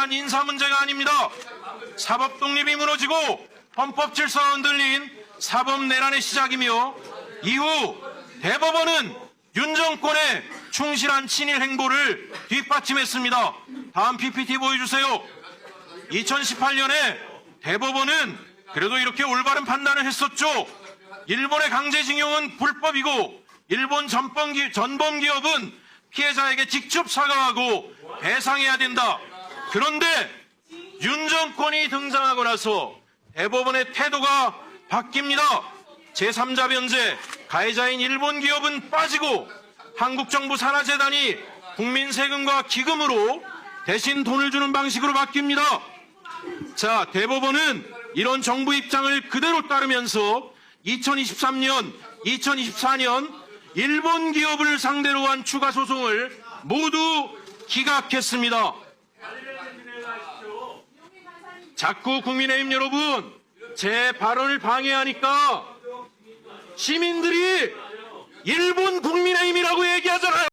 단순한 인사 문제가 아닙니다. 사법 독립이 무너지고 헌법 질서가 흔들린 사법 내란의 시작이며 이후 대법원은 윤 정권의 충실한 친일 행보를 뒷받침했습니다. 다음 PPT 보여주세요. 2018년에 대법원은 그래도 이렇게 올바른 판단을 했었죠. 일본의 강제징용은 불법이고 일본 전범기, 전범기업은 피해자에게 직접 사과하고 배상해야 된다. 그런데 윤 정권이 등장하고 나서 대법원의 태도가 바뀝니다. 제3자 변제, 가해자인 일본 기업은 빠지고 한국 정부 산하재단이 국민 세금과 기금으로 대신 돈을 주는 방식으로 바뀝니다. 자, 대법원은 이런 정부 입장을 그대로 따르면서 2023년, 2024년 일본 기업을 상대로 한 추가 소송을 모두 기각했습니다. 자꾸 국민의힘 여러분, 제 발언을 방해하니까 시민들이 일본 국민의힘이라고